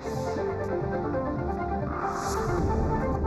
Thank you.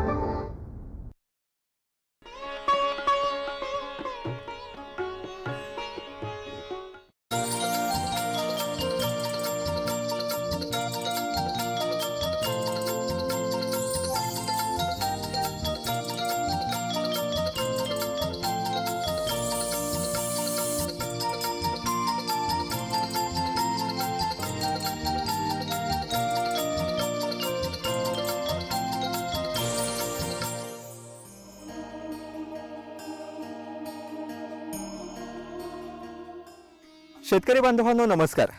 शेतकरी बांधवांनो नमस्कार.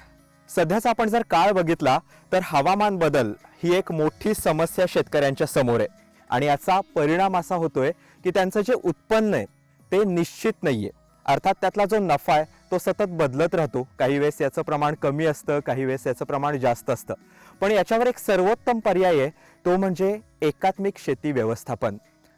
सध्याचा आपण जर काळ बघितला तर हवामान बदल ही एक मोठी समस्या शेतकऱ्यांच्या समोर आहे. आणि याचा परिणाम असा होतोय की त्यांचं जे उत्पन्न आहे ते निश्चित नाही आहे अर्थात त्यातला जो नफा आहे तो सतत बदलत राहतो. काही वेळेस याचं प्रमाण कमी असतं काही वेळेस याचं प्रमाण जास्त असतं. पण याच्यावर एक सर्वोत्तम पर्याय आहे तो म्हणजे एकात्मिक शेती व्यवस्थापन.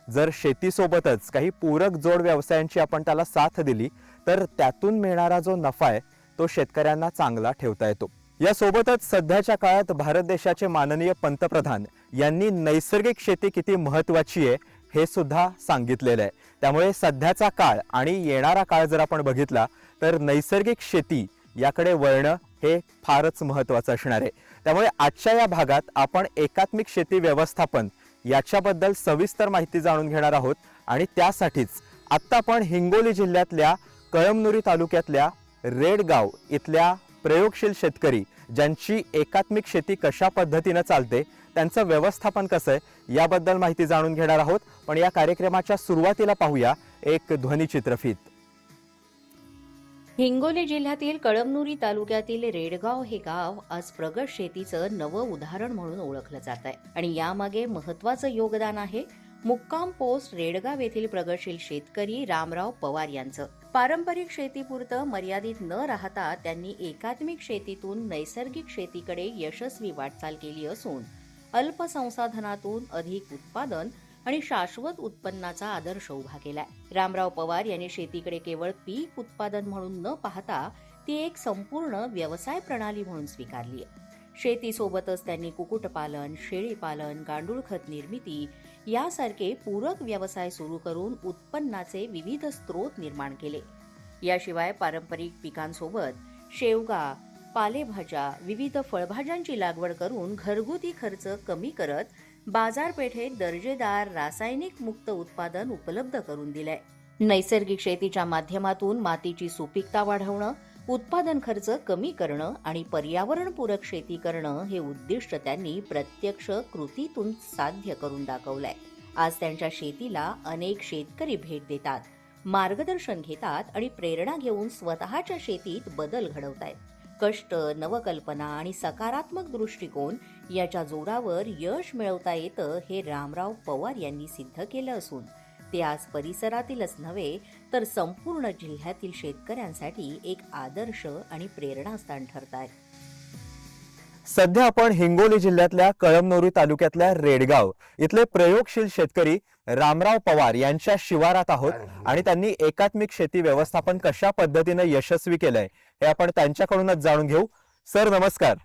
जर शेतीसोबतच काही पूरक जोड व्यवसायांची आपण त्याला साथ दिली तर त्यातून मिळणारा जो नफा आहे तो शेतकऱ्यांना चांगला ठेवता येतो. यासोबतच सध्याच्या काळात भारत देशाचे माननीय पंतप्रधान यांनी नैसर्गिक शेती किती महत्वाची आहे हे सुद्धा सांगितलेलं आहे. त्यामुळे सध्याचा काळ आणि येणारा काळ जर आपण बघितला तर नैसर्गिक शेती याकडे वळणं हे फारच महत्त्वाचं असणार आहे. त्यामुळे आजच्या या भागात आपण एकात्मिक शेती व्यवस्थापन याच्याबद्दल सविस्तर माहिती जाणून घेणार आहोत आणि त्यासाठीच आत्ता आपण हिंगोली जिल्ह्यातल्या कळमनुरी तालुक्यातल्या रेडगाव इथल्या प्रयोगशील शेतकरी ज्यांची एकात्मिक शेती कशा पद्धतीनं चालते त्यांचं व्यवस्थापन कसं आहे याबद्दल माहिती जाणून घेणार आहोत. पण या कार्यक्रमाच्या सुरुवातीला पाहूया एक ध्वनिचित्रफित हिंगोली जिल्ह्यातील कळमनुरी तालुक्यातील रेडगाव हे गाव आज प्रगत शेतीचं नवं उदाहरण म्हणून ओळखलं जात आहे. आणि यामागे महत्वाचं योगदान आहे मुक्काम पोस्ट रेडगाव येथील प्रगतशील शेतकरी रामराव पवार यांचं. पारंपरिक शेतीपुरतं मर्यादित न राहता त्यांनी एकात्मिक शेतीतून नैसर्गिक शेतीकडे यशस्वी वाटचाल केली असून अल्प संसाधनातून अधिक उत्पादन आणि शाश्वत उत्पन्नाचा आदर्श उभा केलाय. रामराव पवार यांनी शेतीकडे केवळ पीक उत्पादन म्हणून न पाहता ती एक संपूर्ण व्यवसाय प्रणाली म्हणून स्वीकारली आहे. शेतीसोबतच त्यांनी कुक्कुटपालन शेळीपालन गांडूळ खत निर्मिती यासारखे पूरक व्यवसाय सुरू करून उत्पन्नाचे विविध स्रोत निर्माण केले. याशिवाय पारंपरिक पिकांसोबत शेवगा पालेभाज्या विविध फळभाज्यांची लागवड करून घरगुती खर्च कमी करत बाजारपेठेत दर्जेदार रासायनिक मुक्त उत्पादन उपलब्ध करून दिलंय. नैसर्गिक शेतीच्या माध्यमातून मातीची सुपीकता वाढवणं उत्पादन खर्च कमी करणं आणि पर्यावरणपूरक शेती करणं हे उद्दिष्ट त्यांनी प्रत्यक्ष कृतीतून साध्य करून दाखवलंय. आज त्यांच्या शेतीला अनेक शेतकरी भेट देतात. मार्गदर्शन घेतात आणि प्रेरणा घेऊन स्वतःच्या शेतीत बदल घडवतायत. कष्ट नवकल्पना आणि सकारात्मक दृष्टिकोन याच्या जोरावर यश मिळवता येतं हे रामराव पवार यांनी सिद्ध केलं असून ते आज परिसरातीलच नव्हे तर संपूर्ण जिल्ह्यातील शेतकऱ्यांसाठी एक आदर्श आणि प्रेरणास्थान ठरत आहेत सध्या आपण हिंगोली जिल्ह्यातल्या कळमनोरी तालुक्यातल्या रेडगाव इथले प्रयोगशील शेतकरी रामराव पवार यांच्या शिवारात आहोत आणि त्यांनी एकात्मिक शेती व्यवस्थापन कशा पद्धतीनं यशस्वी केलंय हे आपण त्यांच्याकडूनच जाणून घेऊ. सर नमस्कार.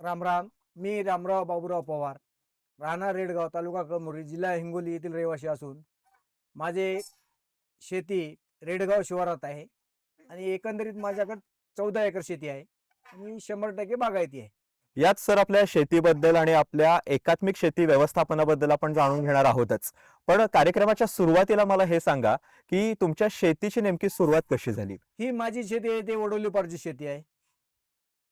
राम राम. मी रामराव बाबूराव पवार. राहणार रेडगाव तालुका कळमुरी जिल्हा हिंगोली येथील रहिवासी असून. माझे शेती रेडगाव शिवारात आहे आणि एकंदरीत माझ्याकडे चौदा एकर शेती आहे आणि शंभर टक्के बागायती आहे. यात सर आपल्या शेतीबद्दल आणि आपल्या एकात्मिक शेती व्यवस्थापनाबद्दल आपण जाणून घेणार आहोतच. पण कार्यक्रमाच्या सुरुवातीला मला हे सांगा की तुमच्या शेतीची नेमकी सुरुवात कशी झाली? ही माझी शेती आहे ते वडोलीपारची शेती आहे.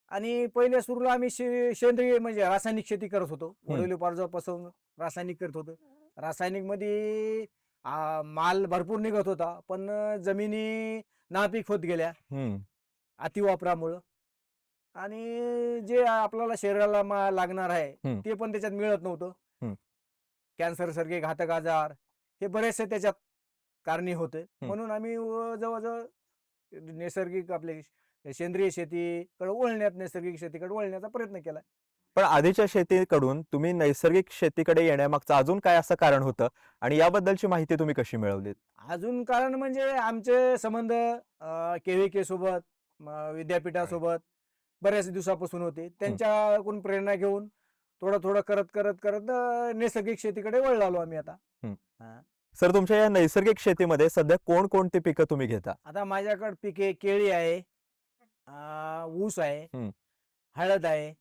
आणि पहिले सुरूला आम्ही शे- सेंद्रिय म्हणजे रासायनिक शेती करत होतो. वडोलीपारपासून रासायनिक करत होतो. रासायनिकमध्ये माल भरपूर निघत होता पण जमिनी नापीक होत गेल्या. अतिवापरामुळं आणि जे आपल्याला शरीराला लागणार आहे. ते पण त्याच्यात मिळत नव्हतं. कॅन्सर सारखे घातक आजार हे बरेचसे त्याच्यात कारणी होते. म्हणून आम्ही जवळजवळ नैसर्गिक आपले सेंद्रिय शेतीकडे वळण्यात नैसर्गिक शेतीकडे वळण्याचा प्रयत्न केला. पण आधीच्या शेतीकडून तुम्ही नैसर्गिक शेतीकडे येण्यामागचं अजून काय असं कारण होतं? आणि याबद्दलची माहिती तुम्ही कशी मिळवलीत? अजून कारण म्हणजे आमचे संबंध के सोबत विद्यापीठासोबत बऱ्याच दिवसापासून होते. त्यांच्याकडून प्रेरणा घेऊन थोडं थोडं करत करत करत नैसर्गिक शेतीकडे वळलो आम्ही आता. सर तुमच्या या नैसर्गिक शेतीमध्ये सध्या कोणकोणती पिकं तुम्ही घेता? आता माझ्याकडे पिके केळी आहे ऊस आहे. हळद आहे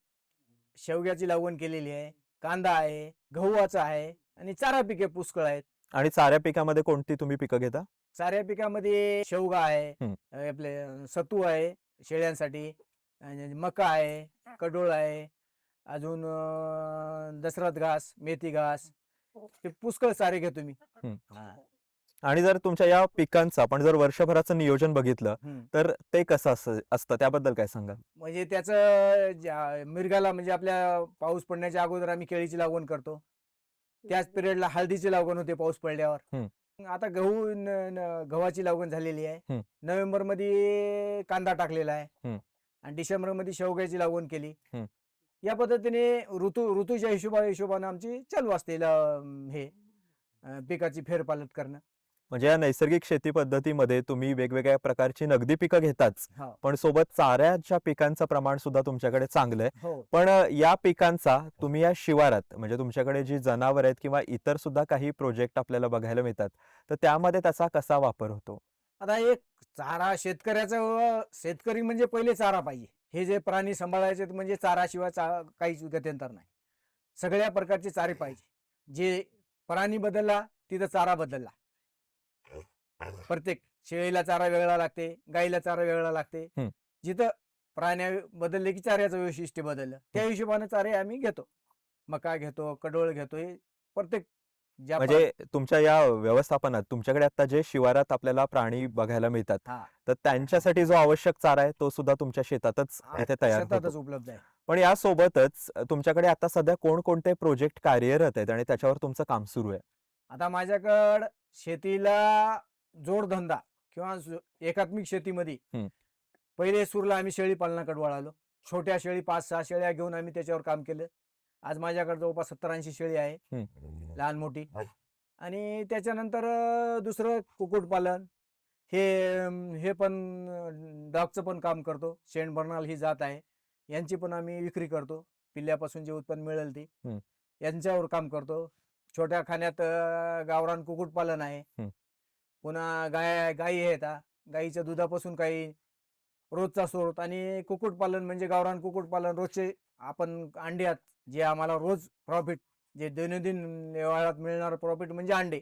शेवग्याची लागवण केलेली आहे कांदा आहे गव्हाचा आहे आणि चारा पिके पुष्कळ आहेत. आणि चाऱ्या पिकामध्ये कोणती तुम्ही पिकं घेता? चाऱ्या पिकामध्ये शेवगा आहे आपले सत्तू आहे शेळ्यांसाठी आणि मका आहे कडोळ आहे अजून दसरात घास मेथी घास ते पुष्कळ चारे घेतो मी. हा. आणि जर तुमच्या या पिकांचं आपण जर वर्षभराचं नियोजन बघितलं हम्म. तर ते कसं असं- असतं? त्याबद्दल काय सांगा म्हणजे त्याचं ज्या- मिरगाला म्हणजे आपल्या पाऊस पडण्याच्या अगोदर आम्ही केळीची लागवण करतो. त्याच पिरियडला हळदीची लागवण होते पाऊस पडल्यावर. आता गहू न- न- गव्हाची लागवण झालेली आहे. हम्म. नोव्हेंबरमध्ये कांदा टाकलेला आहे. हम्म. आणि डिसेंबरमध्ये शेवग्याची लागवण केली. हम्म. या पद्धतीने ऋतू ऋतूच्या हिशोबा हिशोबाने आमची चालू असते ल- हे अं, पिकाची फेरपालट करणं. म्हणजे या नैसर्गिक शेती पद्धतीमध्ये तुम्ही वेगवेगळ्या प्रकारची नगदी पिकं घेताच. हो. पण सोबत चाऱ्याच्या पिकांचं प्रमाण सुद्धा तुमच्याकडे चांगलं आहे हो. पण या पिकांचा तुम्ही या शिवारात म्हणजे तुमच्याकडे जी जनावर आहेत किंवा इतर सुद्धा काही प्रोजेक्ट आपल्याला बघायला मिळतात तर त्यामध्ये त्याचा कसा वापर होतो? आता एक चारा शेतकऱ्याचा व- शेतकरी म्हणजे पहिले चारा पाहिजे. हे जे प्राणी सांभाळायचे ते म्हणजे चाराशिवाय चा काहीच गत्यंतर नाही. सगळ्या प्रकारचे चारे पाहिजे. जे प्राणी बदलला तिथं चारा बदलला. प्रत्येक शेळीला चारा वेगळा लागते गाईला चारा वेगळा लागते. जिथं प्राण्या बदलले की चाऱ्याचं वैशिष्ट्य बदललं त्या हिशोबाने चारे आम्ही घेतो. मका घेतो कडोळ घेतो हे प्रत्येक म्हणजे तुमच्या या व्यवस्थापनात तुमच्याकडे आता जे शिवारात आपल्याला प्राणी बघायला मिळतात. तर त्यांच्यासाठी जो आवश्यक चारा आहे तो सुद्धा तुमच्या शेतातच इथे तयार उपलब्ध आहे. पण यासोबतच तुमच्याकडे आता सध्या कोणकोणते प्रोजेक्ट कार्यरत आहेत आणि त्याच्यावर तुमचं काम सुरू आहे? आता माझ्याकडं शेतीला जोडधंदा किंवा एकात्मिक शेतीमध्ये. पहिले सुरला आम्ही शेळी पालनाकडे वळालो. छोट्या शेळी पाच सहा शेळ्या घेऊन आम्ही त्याच्यावर काम केलं. आज माझ्याकडे जवळपास सत्तर ऐंशी शेळी आहे. लहान मोठी. आणि त्याच्यानंतर दुसरं कुक्कुटपालन. हे हे पण डॉगचं पण काम करतो. शेण बर्नाल ही जात आहे. यांची पण आम्ही विक्री करतो. पिल्ल्यापासून जे उत्पन्न मिळेल ते. यांच्यावर काम करतो. छोट्या खाण्यात गावरान कुक्कुटपालन आहे. पुन्हा गाय गायी आहेत. गायीच्या दुधापासून काही रोजचा स्रोत आणि कुक्कुटपालन म्हणजे गावरान कुक्कुटपालन रोजचे आपण अंडे आहेत जे आम्हाला रोज प्रॉफिट जे दैनंदिन व्यवहारात मिळणार प्रॉफिट म्हणजे अंडे.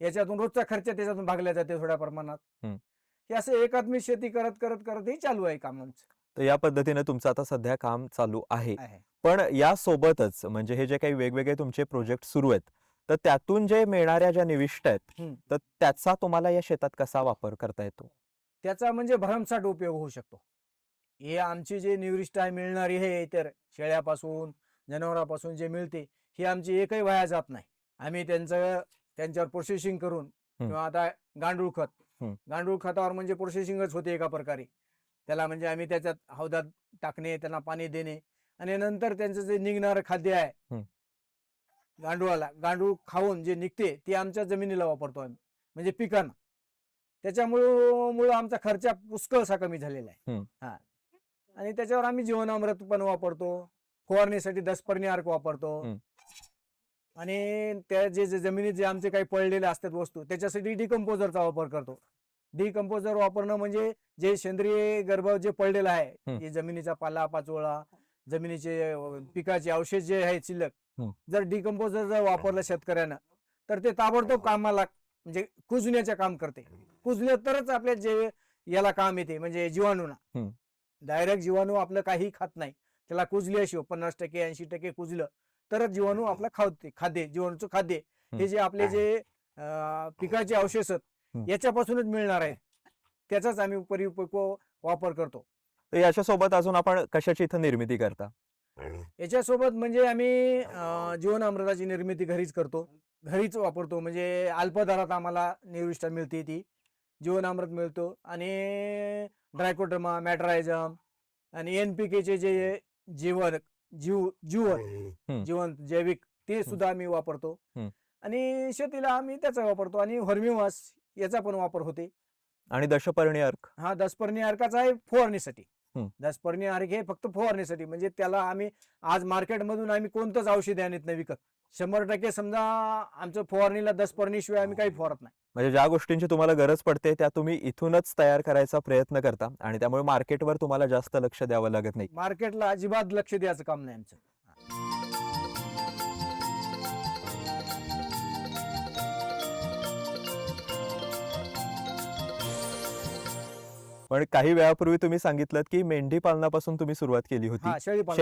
याच्यातून रोजचा खर्च त्याच्यातून भागला जाते थोड्या प्रमाणात. हे असं एकात्मिक शेती करत करत करत हे चालू आहे काम तर या पद्धतीने तुमचं आता सध्या काम चालू आहे आहे. पण यासोबतच म्हणजे हे जे काही वेगवेगळे तुमचे प्रोजेक्ट सुरू आहेत तर त्यातून जे मिळणाऱ्या ज्या निविष्ट आहेत हम्म. तर त्याचा तुम्हाला या शेतात कसा वापर करता येतो त्याचा म्हणजे भरमसाठ उपयोग होऊ शकतो हे आमची जे निवृष्ट आहे मिळणारी हे इतर शेळ्यापासून जनावरापासून जे मिळते ही आमची एकही वाया जात नाही आम्ही त्यांचं त्यांच्यावर प्रोसेसिंग करून किंवा आता गांडूळ खत हम्म. गांडूळ खतावर म्हणजे प्रोसेसिंगच होते एका प्रकारे त्याला म्हणजे आम्ही त्याच्यात हौदात टाकणे त्यांना पाणी देणे आणि नंतर त्यांचं जे निघणारं खाद्य आहे. गांडूळाला गांडूळ खाऊन जे निघते ते आमच्या जमिनीला वापरतो आम्ही म्हणजे पिकांना त्याच्यामुळं मुळे आमचा खर्च पुष्कळसा कमी झालेला आहे. हा आणि त्याच्यावर आम्ही जीवनामृत पण वापरतो फवारणीसाठी दसपर्णी अर्क वापरतो. आणि त्या जे जमिनीत जे आमचे काही पडलेले असतात वस्तू त्याच्यासाठी डिकम्पोजरचा वापर करतो डिकम्पोजर वापरणं म्हणजे जे सेंद्रिय गर्भ जे पडलेलं आहे जमिनीचा पाला पाचोळा जमिनीचे पिकाचे अवशेष जे आहेत शिल्लक. जर डिकम्पोजर जर वापरलं शेतकऱ्यानं तर ते ताबडतोब कामाला म्हणजे कुजण्याचे काम करते. कुजले तरच आपल्या जे याला काम येते म्हणजे जीवाणूना. डायरेक्ट जीवाणू आपलं काही खात नाही. त्याला कुजल्याशिवाय पन्नास टक्के ऐंशी टक्के कुजलं तरच जीवाणू आपलं खावते खाद्य जीवाणूचं खाद्य. हे. जे आपले जे पिकाचे अवशेष आहेत. याच्यापासूनच मिळणार आहे. त्याचाच आम्ही परिपक्व वापर करतो. तर याच्यासोबत अजून आपण कशाची इथं निर्मिती करता? याच्यासोबत म्हणजे आम्ही अं, जीवनामृताची निर्मिती घरीच करतो. घरीच वापरतो. म्हणजे अल्प दरात आम्हाला निविष्ठा मिळते ती. जीवनामृत मिळतो. आणि ड्रायकोटर्मा मॅट्रायझम आणि एन पी केचे जे जीवन जीव जीवन. जीवन जैविक ते सुद्धा आम्ही वापरतो. आणि शेतीला आम्ही त्याचा वापरतो. आणि हॉर्मिवास याचा पण वापर होते. आणि दशपर्णी अर्क. हा दसपर्णी अर्काचा आहे फवारणीसाठी. हम्म. दस पर्णी अर्घ हे फक्त फवारणीसाठी. म्हणजे त्याला आम्ही आज मार्केटमधून आम्ही कोणतंच औषध आणत नाही विकत. शंभर टक्के समजा आमचं फवारणीला दस पर्णीशिवाय आम्ही काही फवारत नाही. म्हणजे ज्या गोष्टींची तुम्हाला गरज पडते त्या तुम्ही इथूनच तयार करायचा प्रयत्न करता. आणि त्यामुळे मार्केटवर तुम्हाला जास्त लक्ष द्यावं लागत नाही. मार्केटला अजिबात लक्ष द्यायचं काम नाही आमचं. पण काही वेळापूर्वी तुम्ही सांगितलं की मेंढी पालनापासून तुम्ही सुरुवात केली होती.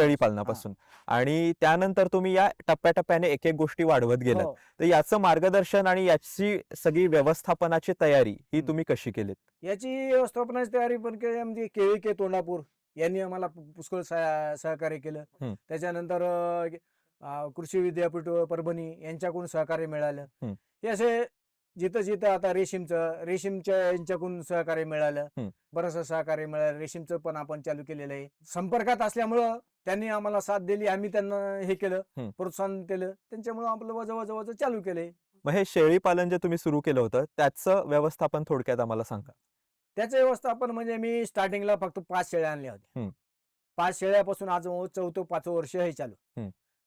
शेळी पालनापासून. आणि त्यानंतर तुम्ही या टप्प्याटप्प्याने एक एक गोष्टी वाढवत गेलात. हो. तर याचं मार्गदर्शन आणि याची सगळी व्यवस्थापनाची तयारी ही. तुम्ही कशी केलीत? याची व्यवस्थापनाची तयारी पण केली. आमची केळी के तोंडापूर यांनी आम्हाला पुष्कळ सह- सहकार्य केलं. त्याच्यानंतर कृषी विद्यापीठ परभणी यांच्याकडून सहकार्य मिळालं. हे असे जिथं जिथं आता रेशीमचं रेशीमच्या यांच्याकडून सहकार्य मिळालं. बरंचसं सहकार्य मिळालं रेशीमचं पण आपण चालू केलेलं आहे संपर्कात असल्यामुळं त्यांनी आम्हाला साथ दिली आम्ही त्यांना हे केलं. प्रोत्साहन केलं त्यांच्यामुळं आपलं वजन वजन चालू केलंय मग हे शेळी पालन जे तुम्ही सुरू केलं होतं त्याचं व्यवस्थापन थोडक्यात आम्हाला सांगा त्याचं व्यवस्थापन म्हणजे मी स्टार्टिंगला फक्त पाच शेळ्या आणल्या होत्या. पाच शेळ्यापासून आज चौथं पाचवं वर्ष हे चालू.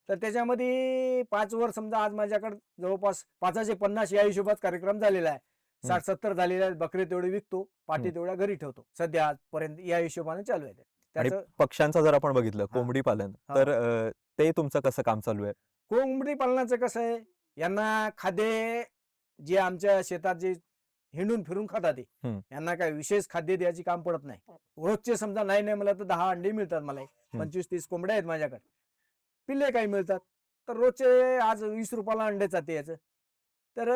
तर त्याच्यामध्ये पाच वर समजा आज माझ्याकडे जवळपास पाचाशे पन्नास या हिशोबात कार्यक्रम झालेला आहे. साठ सत्तर झालेले आहेत बकरे तेवढे विकतो हम्म. तेवढ्या घरी ठेवतो. सध्या आजपर्यंत या हिशोबाने चालू आहे त्याचं पक्ष्यांचं जर आपण बघितलं कोंबडी पालन. तर ते तुमचं कसं काम चालू आहे? कोंबडी पालनाचं कसं आहे यांना खाद्य जे आमच्या शेतात जे हिंडून फिरून खातात ते. यांना काय विशेष खाद्य द्यायची काम पडत नाही. रोजचे समजा नाही नाही मला तर दहा अंडे मिळतात मला. पंचवीस तीस कोंबड्या आहेत माझ्याकडे. पिल्ले काही मिळतात. तर रोजचे आज वीस रुपयाला अंडे जाते याचं. तर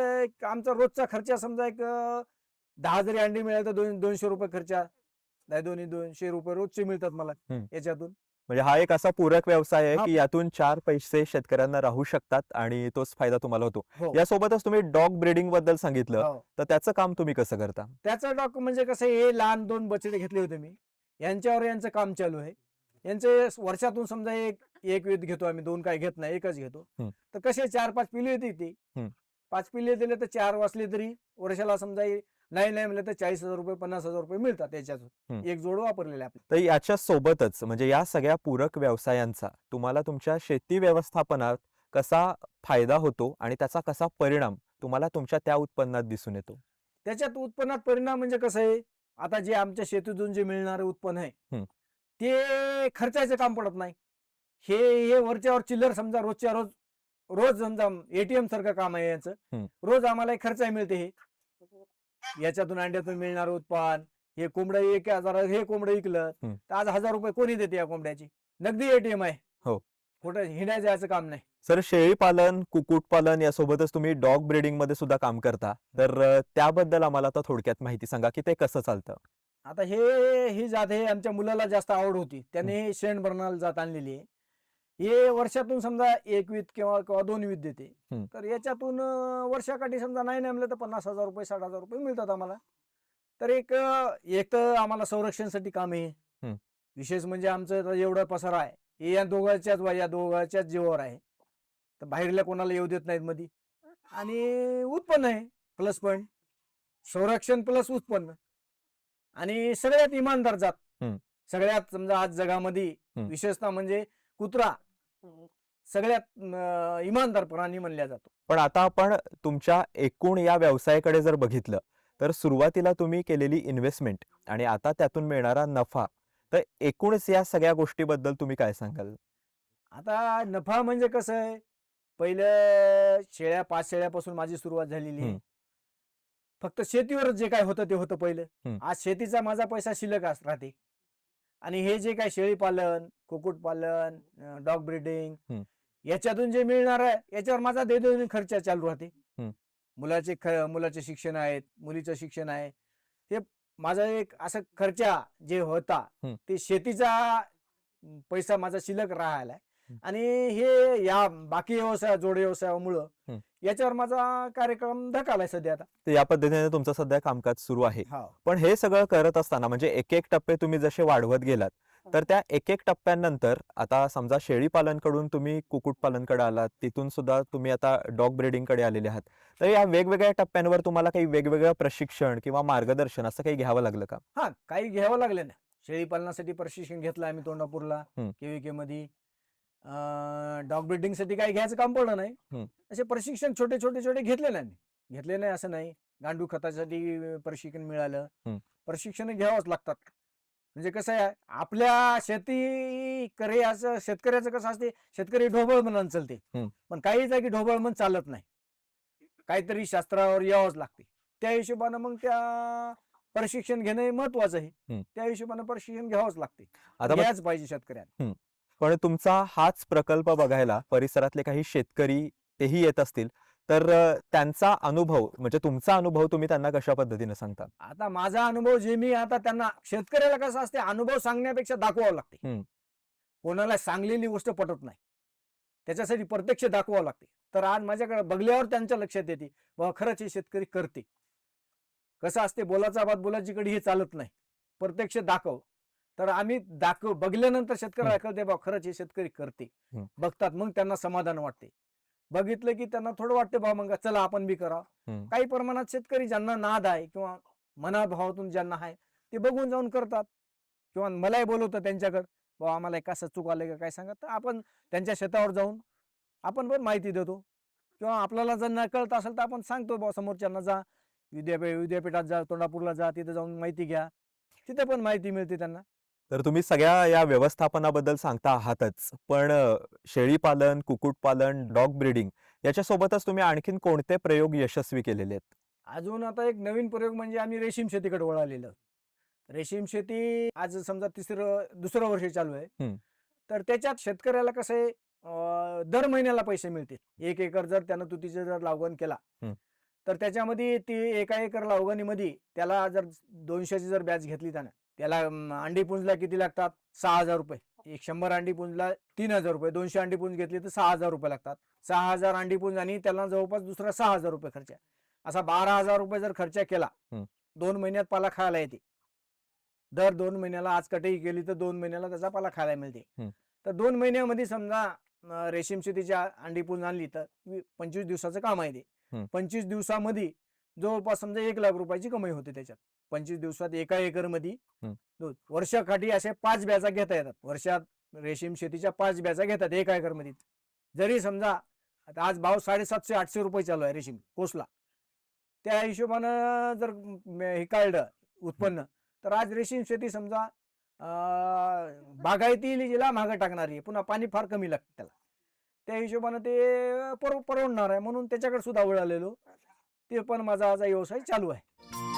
आमचा रोजचा खर्च समजा एक दहा जरी अंडी मिळाले तर दोन दोनशे रुपये खर्चा. नाही दोन्ही दोनशे रुपये रोजचे मिळतात मला. याच्यातून. म्हणजे हा एक असा पूरक व्यवसाय आहे. की यातून चार पैसे शेतकऱ्यांना राहू शकतात आणि तोच फायदा तुम्हाला होतो. हो. यासोबतच तुम्ही डॉग ब्रीडिंगबद्दल सांगितलं. हो. तर त्याचं काम तुम्ही कसं करता? त्याचं डॉक म्हणजे कसं हे लहान दोन बछडे घेतले होते मी. यांच्यावर यांचं काम चालू आहे. यांचे वर्षातून समजा एक एक वेध घेतो आम्ही दोन काय घेत नाही एकच घेतो. तर कसे चार पाच पिल्ले येते ती. पाच पिल्ले दिले तर चार वाचले तरी वर्षाला समजा नाही नाही म्हणलं तर चाळीस हजार रुपये पन्नास हजार रुपये मिळतात त्याच्यातून हम्म. एक जोड वापरलेले आपले तर याच्या सोबतच म्हणजे या सगळ्या पूरक व्यवसायांचा तुम्हाला तुमच्या शेती व्यवस्थापनात कसा फायदा होतो आणि त्याचा कसा परिणाम तुम्हाला तुमच्या त्या उत्पन्नात दिसून येतो त्याच्यात उत्पन्नात परिणाम म्हणजे कसं आहे आता जे आमच्या शेतीतून जे मिळणारे उत्पन्न आहे. ते खर्चायचं काम पडत नाही हे हे वरच्यावर चिल्लर समजा रोजच्या रोज रोज समजा एटीएम सारखं काम आहे याचं. रोज आम्हाला एक खर्च मिळते हे. याच्यातून अंड्यातून मिळणार उत्पन्न हे कोंबडं एक हजार हे कोंबडं विकलं. तर आज हजार रुपये कोणी देते या कोंबड्याची? नगदी एटीएम आहे. हो. कुठं हिंडायचं याचं काम नाही. सर शेळी पालन कुक्कुट पालन यासोबतच तुम्ही डॉग ब्रीडिंगमध्ये सुद्धा काम करता. तर त्याबद्दल आम्हाला आता थोडक्यात माहिती सांगा की ते कसं चालतं. आता हे ही जात हे आमच्या मुलाला जास्त आवड होती. त्याने शेण बर्नाल जात आणलेली आहे. हे वर्षातून समजा एक वीत किंवा किंवा दोन वीत देते. तर याच्यातून वर्षाकाठी समजा नाही नेमलं तर पन्नास हजार रुपये साठ हजार रुपये मिळतात आम्हाला. तर एक एक तर आम्हाला संरक्षणसाठी काम आहे. विशेष म्हणजे आमचं एवढं पसारा आहे. हे या दोघांच्याच वा- या दोघांच्याच जीवावर आहे. तर बाहेरल्या कोणाला येऊ देत नाहीत मध्ये आणि उत्पन्न आहे प्लस पॉईंट संरक्षण प्लस उत्पन्न. आणि सगळ्यात इमानदार जात. सगळ्यात समजा आज जगामध्ये. विशेषतः म्हणजे कुत्रा. सगळ्यात अं, इमानदार प्राणी म्हणला जातो. पण आता आपण तुमच्या एकूण या व्यवसायाकडे जर बघितलं तर सुरुवातीला तुम्ही केलेली इन्व्हेस्टमेंट आणि आता त्यातून मिळणारा नफा तर एकूणच या सगळ्या गोष्टीबद्दल तुम्ही काय सांगाल? आता नफा म्हणजे कसं आहे? पहिलं शेळ्या पाच शेळ्यापासून माझी सुरुवात झालेली आहे. फक्त शेतीवर जे काय होतं ते होतं पहिलं. आज शेतीचा माझा पैसा शिल्लक अस- राहते. आणि हे जे काय शेळी पालन कुक्कुट पालन डॉग ब्रीडिंग. याच्यातून जे मिळणार आहे याच्यावर माझा दैनंदिन खर्च चालू राहते. मुलाचे मुलाचे शिक्षण आहेत मुलीचं शिक्षण आहे हे माझा एक असं खर्चा जे होता. ते शेतीचा पैसा माझा शिल्लक हम्म. आणि हे या बाकी व्यवसाय जोड व्यवसायामुळं. याच्यावर माझा कार्यक्रम धकालाय सध्या आता. तर या पद्धतीने तुमचं सध्या कामकाज सुरू आहे. हा. पण हे सगळं करत असताना म्हणजे एक एक टप्पे तुम्ही जसे वाढवत गेलात तर त्या एक एक टप्प्यानंतर आता समजा शेळी पालनकडून तुम्ही कुक्कुट पालनकडे आलात तिथून सुद्धा तुम्ही आता डॉग ब्रीडिंगकडे आलेले आहात. तर या वेगवेगळ्या टप्प्यांवर तुम्हाला काही वेगवेगळं प्रशिक्षण किंवा मार्गदर्शन असं काही घ्यावं लागलं का? हा काही घ्यावं लागले ना शेळी पालनासाठी प्रशिक्षण घेतलं आम्ही तोंडापूरला हम्म. केव्हीके मध्ये डॉग ब्रिडिंगसाठी काही घ्यायचं काम पडलं नाही. असे प्रशिक्षण छोटे छोटे छोटे घेतलेले आम्ही घेतले नाही असं नाही. गांडूळ खतासाठी प्रशिक्षण मिळालं. प्रशिक्षण घ्यावंच लागतात. म्हणजे कसं आहे आपल्या शेती करे असं शेतकऱ्याचं कसं असते शेतकरी ढोबळ म्हणून चालते. पण काही जागी ढोबळ म्हणून चालत नाही. काहीतरी शास्त्रावर यावंच लागते. त्या हिशोबानं मग त्या प्रशिक्षण घेणं महत्वाचं आहे. त्या हिशोबानं प्रशिक्षण घ्यावंच लागते. घ्यायच पाहिजे शेतकऱ्यांना. पण तुमचा हाच प्रकल्प बघायला परिसरातले काही शेतकरी तेही येत असतील तर त्यांचा अनुभव म्हणजे तुमचा अनुभव तुम्ही त्यांना कशा पद्धतीने सांगता? आता माझा अनुभव जे मी आता त्यांना शेतकऱ्याला कसं असते अनुभव सांगण्यापेक्षा दाखवावं लागते. कोणाला सांगलेली गोष्ट पटत नाही. त्याच्यासाठी प्रत्यक्ष दाखवावं लागते. तर आज माझ्याकडे बघल्यावर त्यांच्या लक्षात येते बाबा खरंच हे शेतकरी करते. कसं असते बोलाचा बात बोलाची कडी हे चालत नाही. प्रत्यक्ष दाखव. तर आम्ही दाखव बघल्यानंतर शेतकऱ्याला कळते बाबा खरंच हे शेतकरी करते. बघतात मग त्यांना समाधान वाटते. बघितलं की त्यांना थोडं वाटते बाबा मग चला आपण बी करा. काही प्रमाणात शेतकरी ज्यांना नाद आहे किंवा मनाभावातून ज्यांना आहे ते बघून जाऊन करतात. किंवा मलाही बोलवतं त्यांच्याकडे बाबा आम्हाला कसं चूक आलं का काय सांगा? तर आपण त्यांच्या शेतावर जाऊन आपण पण माहिती देतो. किंवा आपल्याला जर न कळत असेल तर आपण सांगतो बाबा समोरच्यांना जा विद्यापीठ विद्यापीठात जा तोंडापूरला जा तिथे जाऊन माहिती घ्या. तिथे पण माहिती मिळते त्यांना. तर तुम्ही सगळ्या या व्यवस्थापनाबद्दल सांगता आहातच. पण शेळीपालन कुक्कुटपालन डॉग ब्रीडिंग याच्यासोबतच तुम्ही आणखीन कोणते प्रयोग यशस्वी केलेले आहेत? अजून आता एक नवीन प्रयोग म्हणजे आम्ही रेशीम शेतीकडे वळालेलो. रेशीम शेती आज समजा तिसरं दुसरं वर्ष चालू आहे. हम्म. तर त्याच्यात शेतकऱ्याला कसं आहे अं, दर महिन्याला पैसे मिळतील. एक एकर जर त्यानं तुतीचं जर लागवण केला हम्म. तर त्याच्यामध्ये ती एका एकर लागवणीमध्ये त्याला जर दोनशेची जर बॅच घेतली त्यानं त्याला अंडी पुंजला किती लागतात सहा हजार रुपये एक शंभर अंडी पुंजला तीन हजार रुपये दोनशे अंडी पुंज घेतली तर सहा हजार रुपये लागतात सहा हजार अंडी पुंज आणि त्याला जवळपास दुसरा सहा हजार रुपये खर्च आहे. असा बारा हजार रुपये जर खर्च केला. दोन महिन्यात पाला खायला येते दर दोन महिन्याला आज कटई केली तर दोन महिन्याला त्याचा पाला खायला मिळते. तर दोन महिन्यामध्ये समजा रेशीम शेतीच्या अंडी पुंज आणली तर पंचवीस दिवसाचं काम आहे ते. पंचवीस दिवसामध्ये जवळपास समजा एक लाख रुपयाची कमाई होते त्याच्यात पंचवीस दिवसात एका एकरमध्ये वर्षाकाठी असे पाच ब्याचा घेता येतात. वर्षात रेशीम शेतीच्या पाच ब्याचा घेतात एका एकरमध्ये जरी समजा आज भाव साडेसातशे आठशे रुपये चालू आहे रेशीम कोसला. त्या हिशोबानं जर हे काढलं उत्पन्न तर आज रेशीम शेती समजा अं, बागायतीला मागं टाकणारी आहे. पुन्हा पाणी फार कमी लागतं त्याला. त्या हिशोबानं ते पर परवडणार आहे. म्हणून त्याच्याकडे सुद्धा वळालेलो ते पण माझा आज व्यवसाय चालू आहे.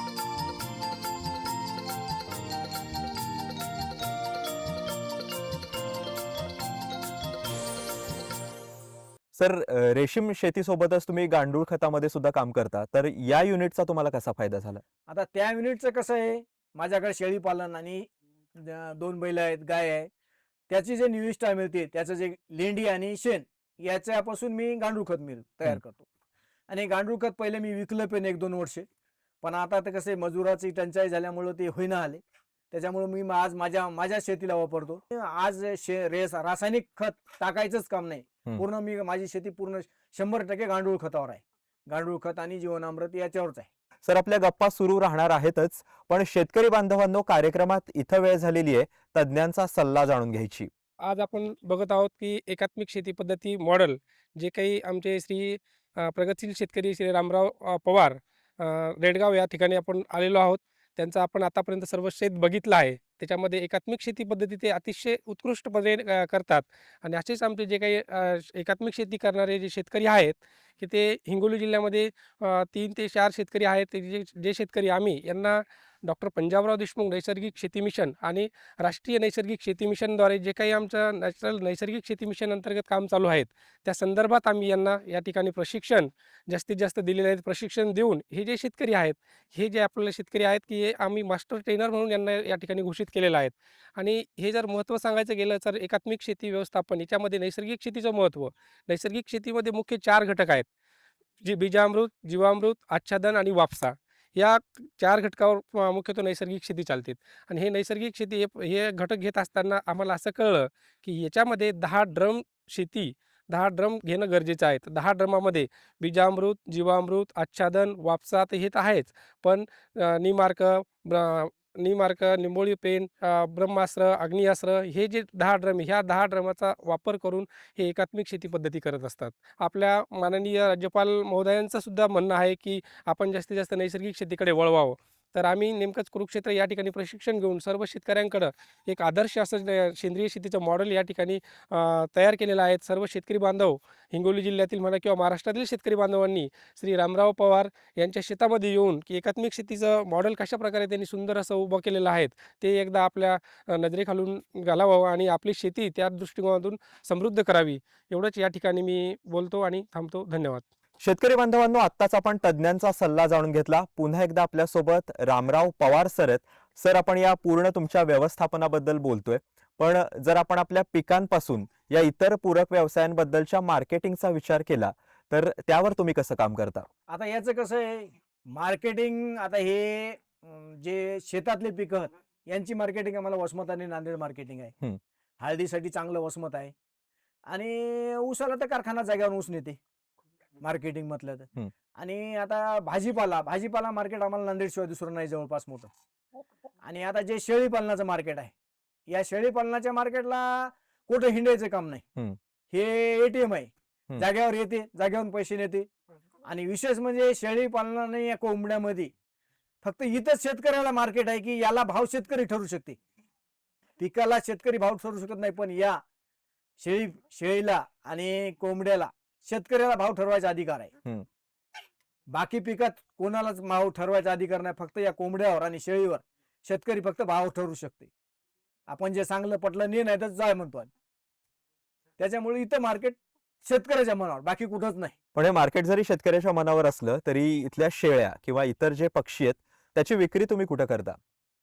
सर रेशीम शेतीसोबतच तुम्ही गांडूळ खतामध्ये सुद्धा काम करता. तर या युनिटचा तुम्हाला कसा फायदा झाला? आता त्या युनिटचं कसं आहे माझ्याकडे शेळी पालन आणि दोन बैल आहेत गाय आहे. त्याची जे निविष्ठा मिळते त्याचं जे लेंडी आणि शेण याच्यापासून मी गांडूळ खत मिळ तयार. करतो. आणि गांडूळ खत पहिले मी विकलं पण एक दोन वर्षे. पण आता तर कसं मजुराची टंचाई झाल्यामुळं ते होईना आले. त्याच्यामुळे मी आज माझ्या माझ्या शेतीला वापरतो. आज शे रेस रासायनिक खत टाकायचंच काम नाही. पूर्ण मी माझी शेती पूर्ण शंभर टक्के गांडूळ खतावर आहे. गांडूळ खत आणि जीवनामृत याच्यावरच आहे. सर आपल्या गप्पा सुरू राहणार आहेतच पण शेतकरी बांधवांनो कार्यक्रमात इथं वेळ झालेली आहे. तज्ज्ञांचा सल्ला जाणून घ्यायची. आज आपण बघत आहोत की एकात्मिक शेती पद्धती मॉडेल जे काही आमचे श्री प्रगतशील शेतकरी श्री रामराव पवार रेडगाव या ठिकाणी आपण आलेलो आहोत. त्यांचा आपण आतापर्यंत सर्व शेत बघितलं आहे. त्याच्यामध्ये एकात्मिक शेती पद्धती ते अतिशय उत्कृष्टपणे करतात. आणि असेच आमचे जे काही एकात्मिक शेती करणारे जे शेतकरी आहेत की ते हिंगोली जिल्ह्यामध्ये तीन ते चार शेतकरी आहेत. जे जे शेतकरी आम्ही यांना डॉक्टर पंजाबराव देशमुख नैसर्गिक शेती मिशन आणि राष्ट्रीय नैसर्गिक शेती मिशनद्वारे जे काही आमचं नॅचरल नैसर्गिक शेती मिशन अंतर्गत काम चालू आहेत त्या संदर्भात आम्ही यांना या ठिकाणी प्रशिक्षण जास्तीत जास्त दिलेले आहेत प्रशिक्षण देऊन हे जे शेतकरी आहेत हे जे आपल्याला शेतकरी आहेत की हे आम्ही मास्टर ट्रेनर म्हणून यांना या ठिकाणी घोषित केलेलं आहेत आणि हे जर महत्त्व सांगायचं गेलं तर एकात्मिक शेती व्यवस्थापन याच्यामध्ये नैसर्गिक शेतीचं महत्त्व नैसर्गिक शेतीमध्ये मुख्य चार घटक आहेत. जे बीजामृत जीवामृत आच्छादन आणि वापसा. या चार घटकावर मुख्यतः नैसर्गिक शेती चालते. आणि हे नैसर्गिक शेती हे हे घटक घेत असताना आम्हाला असं कळलं की याच्यामध्ये दहा ड्रम शेती दहा ड्रम घेणं गरजेचं आहे. दहा ड्रमामध्ये बीजामृत जीवामृत आच्छादन वापसा तर हे तर आहेच. पण निमार्क निमार्क निंबोळी पेन ब्रह्मास्त्र अग्नियास्त्र हे जे दहा ड्रम ह्या दहा ड्रमाचा वापर करून हे एकात्मिक शेती पद्धती करत असतात. आपल्या माननीय राज्यपाल महोदयांचं सुद्धा म्हणणं आहे की आपण जास्तीत जास्त नैसर्गिक शेतीकडे वळवावं. तर आम्ही नेमकंच कुरुक्षेत्र या ठिकाणी प्रशिक्षण घेऊन सर्व शेतकऱ्यांकडं एक आदर्श असं सेंद्रिय शेतीचं मॉडेल या ठिकाणी तयार केलेलं आहे सर्व शेतकरी बांधव हिंगोली जिल्ह्यातील म्हणा किंवा महाराष्ट्रातील शेतकरी बांधवांनी श्री रामराव पवार यांच्या शेतामध्ये येऊन की एकात्मिक शेतीचं मॉडेल कशा प्रकारे त्यांनी सुंदर असं उभं केलेलं आहे ते एकदा आपल्या नजरेखालून घालावं आणि आपली शेती त्या दृष्टिकोनातून समृद्ध करावी. एवढंच या ठिकाणी मी बोलतो आणि थांबतो. धन्यवाद. शेतकरी बांधवांनो आत्ताच आपण तज्ज्ञांचा सल्ला जाणून घेतला. पुन्हा एकदा आपल्यासोबत रामराव पवार सर आहेत. सर आपण या पूर्ण तुमच्या व्यवस्थापनाबद्दल बोलतोय. पण जर आपण आपल्या पिकांपासून या इतर पूरक व्यवसायांबद्दलच्या मार्केटिंगचा विचार केला तर त्यावर तुम्ही कसं काम करता? आता याचं कसं आहे मार्केटिंग आता हे जे शेतातले पिकं यांची मार्केटिंग आम्हाला वसमत आणि नांदेड मार्केटिंग आहे. हळदीसाठी चांगलं वसमत आहे. आणि ऊसाला तर कारखाना जाग्यावर ऊस नेते. मार्केटिंग म्हटलं तर. हम्म. आणि आता भाजीपाला भाजीपाला मार्केट आम्हाला नांदेड शिवाय दुसरं नाही जवळपास मोठं. आणि आता जे शेळी पालनाचं मार्केट आहे या शेळी पालनाच्या मार्केटला कुठं हिंडायचं काम नाही. हम्म. हे एटीएम आहे. हम्म. जाग्यावर येते जाग्यावरून पैसे नेते. आणि विशेष म्हणजे शेळी पालनाने या कोंबड्यामध्ये. फक्त इथंच शेतकऱ्याला मार्केट आहे की याला भाव शेतकरी ठरू शकते. पिकाला शेतकरी भाव ठरू शकत नाही पण या शेळी शेळीला आणि कोंबड्याला शेतकऱ्याला भाव ठरवायचा अधिकार आहे. बाकी पिकात कोणालाच भाव ठरवायचा अधिकार नाही फक्त या कोंबड्यावर आणि शेळीवर शेतकरी फक्त भाव ठरवू शकते आपण जे चांगलं पटलं ने नाही तर जाय म्हणतो. त्याच्यामुळे इथं मार्केट शेतकऱ्याच्या मनावर बाकी कुठंच नाही पण हे मार्केट जरी शेतकऱ्याच्या मनावर असलं तरी इथल्या शेळ्या किंवा इतर जे पक्षी आहेत त्याची विक्री तुम्ही कुठं करता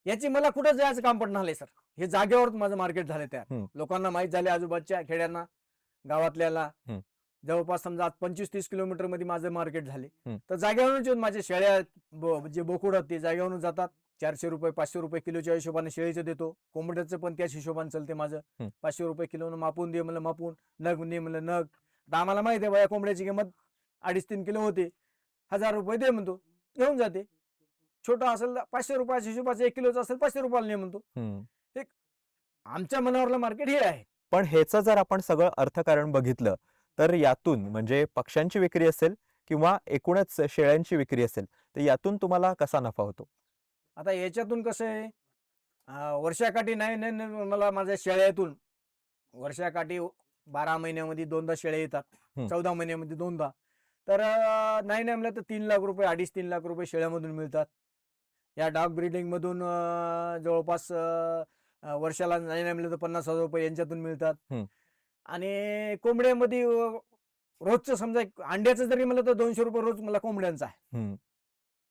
याची मला कुठं जायचं काम पडणार सर हे जागेवर माझं मार्केट झाले हम्म. लोकांना माहीत झाले आजूबाजूच्या खेड्यांना गावातल्याला. जवळपास समजा पंचवीस तीस किलोमीटरमध्ये माझं मार्केट झाले. तर जागेवरूनच येऊन माझे शेळ्या जे बोकुड ते जागेवरून जातात. चारशे रुपये पाचशे रुपये किलोच्या हिशोबाने शेळीचं देतो. कोंबड्याचं पण त्याच हिशोबाने चालते माझं. पाचशे रुपये किलोनं मापून दे म्हणलं मापून. नग दे म्हणलं नग. आता आम्हाला माहिती आहे बाया कोंबड्याची किंमत अडीच तीन किलो होते. हजार रुपये दे म्हणतो. घेऊन जाते. छोटा असेल तर पाचशे रुपयाच्या हिशोबाचं एक किलोचं असेल पाचशे रुपयाला नाही म्हणतो. हम्म. आमच्या मनावरलं मार्केट हे आहे. पण ह्याचं जर आपण सगळं अर्थकारण बघितलं तर यातून म्हणजे पक्ष्यांची विक्री असेल किंवा एकूणच शेळ्यांची विक्री असेल तर यातून तुम्हाला कसा नफा होतो आता याच्यातून कसं आहे वर्षाकाठी नाही नाही मला माझ्या शेळ्यातून वर्षाकाठी बारा महिन्यामध्ये दोनदा शेळ्या येतात. चौदा महिन्यामध्ये दोनदा तर नाही नाही म्हणलं तर तीन लाख रुपये अडीच तीन लाख रुपये शेळ्यामधून मिळतात या डॉग ब्रीडिंग मधून जवळपास वर्षाला नाही नाही म्हणलं तर पन्नास हजार रुपये यांच्यातून मिळतात. आणि कोंबड्यामध्ये रोजचं समजा एक अंड्याचं जरी म्हणलं तर दोनशे रुपये रोज मला कोंबड्यांचा आहे.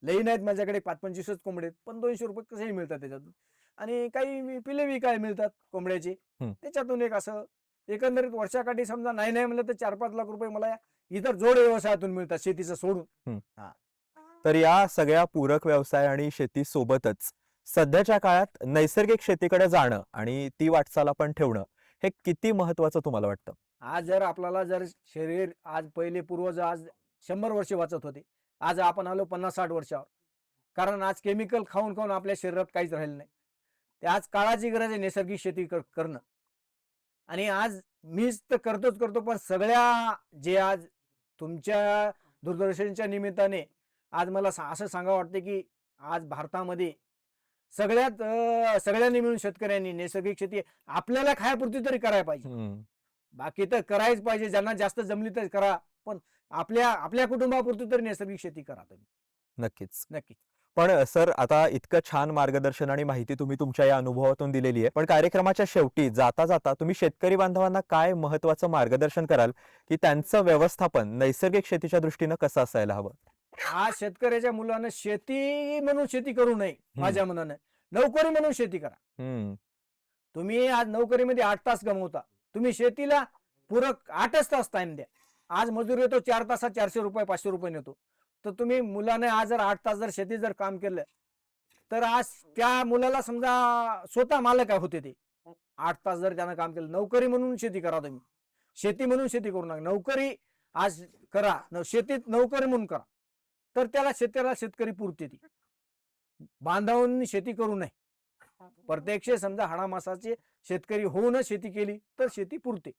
लई नाहीत माझ्याकडे पाच पंचवीसच कोंबडे आहेत, पण दोनशे रुपये कसेही मिळतात त्याच्यातून. आणि काही पिले विकाय मिळतात कोंबड्याचे. त्याच्यातून एक असं एकंदरीत वर्षाकाठी समजा नाही नाही म्हणलं तर चार पाच लाख रुपये मला इतर जोड व्यवसायातून मिळतात शेतीचं सोडून. तर या सगळ्या पूरक व्यवसाय आणि शेती सोबतच सध्याच्या काळात नैसर्गिक शेतीकडे जाणं आणि ती वाटचाल आपण ठेवणं हे किती महत्वाचं तुम्हाला वाटतं? आज जर आपल्याला जर शरीर आज पहिले पूर्वज आज शंभर वर्षे वाचत होते. आज आपण आलो पन्नास साठ वर्षावर. कारण आज केमिकल खाऊन खाऊन आपल्या शरीरात काहीच राहिलं नाही. ते आज काळाची गरज आहे नैसर्गिक शेती कर- करणं. आणि आज मीच तर करतोच करतो पण सगळ्या जे आज तुमच्या दूरदर्शनच्या निमित्ताने आज मला असं सांगा वाटते की आज भारतामध्ये सगळ्यात सगळ्यांनी मिळून शेतकऱ्यांनी नैसर्गिक शेती आपल्याला खायापुरती तरी करायला पाहिजे. बाकी तर करायच पाहिजे ज्यांना जास्त जमली तर करा पण आपल्या आपल्या कुटुंबापुरती तरी नैसर्गिक शेती करा तुम्ही. नक्कीच. नक्की पण सर आता इतकं छान मार्गदर्शन आणि माहिती तुम्ही तुमच्या या अनुभवातून दिलेली आहे. पण कार्यक्रमाच्या शेवटी जाता जाता तुम्ही शेतकरी बांधवांना काय महत्वाचं मार्गदर्शन कराल? की त्यांचं व्यवस्थापन नैसर्गिक शेतीच्या दृष्टीनं कसं असायला हवं? आज शेतकऱ्याच्या मुलानं शेती म्हणून शेती करू नये माझ्या मनानं. नोकरी म्हणून शेती करा. तुम्ही आज नोकरीमध्ये आठ तास गमवता. तुम्ही शेतीला पूरक आठच तास टाइम द्या. आज मजूर येतो चार तासात चारशे रुपये पाचशे रुपये नेतो. तर तुम्ही मुलाने आज जर आठ तास जर शेती जर काम केलं तर आज त्या मुलाला समजा स्वतः मालक आहे होते ते. आठ तास जर त्यानं काम केलं नोकरी म्हणून शेती करा तुम्ही. शेती म्हणून शेती करू नका. नोकरी आज करा. शेतीत नोकरी म्हणून करा. तर त्याला शेतकऱ्याला शेतकरी पुरते ती. बांधावून शेती करू नये. प्रत्यक्ष समजा हाडामासाचे शेतकरी होऊनच शेती केली तर शेती पुरते.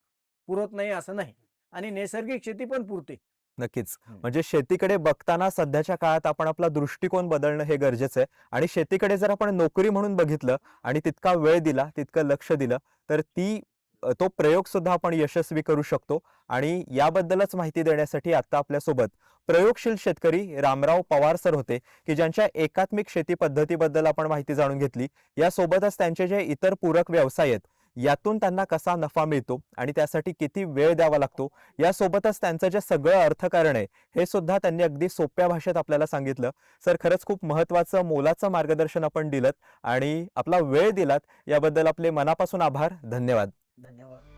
पुरत नाही असं नाही. आणि नैसर्गिक शेती पण पुरते. नक्कीच. म्हणजे शेतीकडे बघताना सध्याच्या काळात आपण आपला दृष्टिकोन बदलणं हे गरजेचं आहे. आणि शेतीकडे जर आपण नोकरी म्हणून बघितलं आणि तितका वेळ दिला तितकं लक्ष दिलं तर ती तो प्रयोगसुद्धा आपण यशस्वी करू शकतो. आणि याबद्दलच माहिती देण्यासाठी आत्ता आपल्यासोबत प्रयोगशील शेतकरी रामराव पवार सर होते की ज्यांच्या एकात्मिक शेती पद्धतीबद्दल आपण माहिती जाणून घेतली. यासोबतच त्यांचे जे इतर पूरक व्यवसाय आहेत यातून त्यांना कसा नफा मिळतो आणि त्यासाठी किती वेळ द्यावा लागतो यासोबतच त्यांचं जे सगळं अर्थकारण आहे हे सुद्धा त्यांनी अगदी सोप्या भाषेत आपल्याला सांगितलं. सर खरंच खूप महत्वाचं मोलाचं मार्गदर्शन आपण दिलं आणि आपला वेळ दिलात. याबद्दल आपले मनापासून आभार. धन्यवाद. धन्यवाद.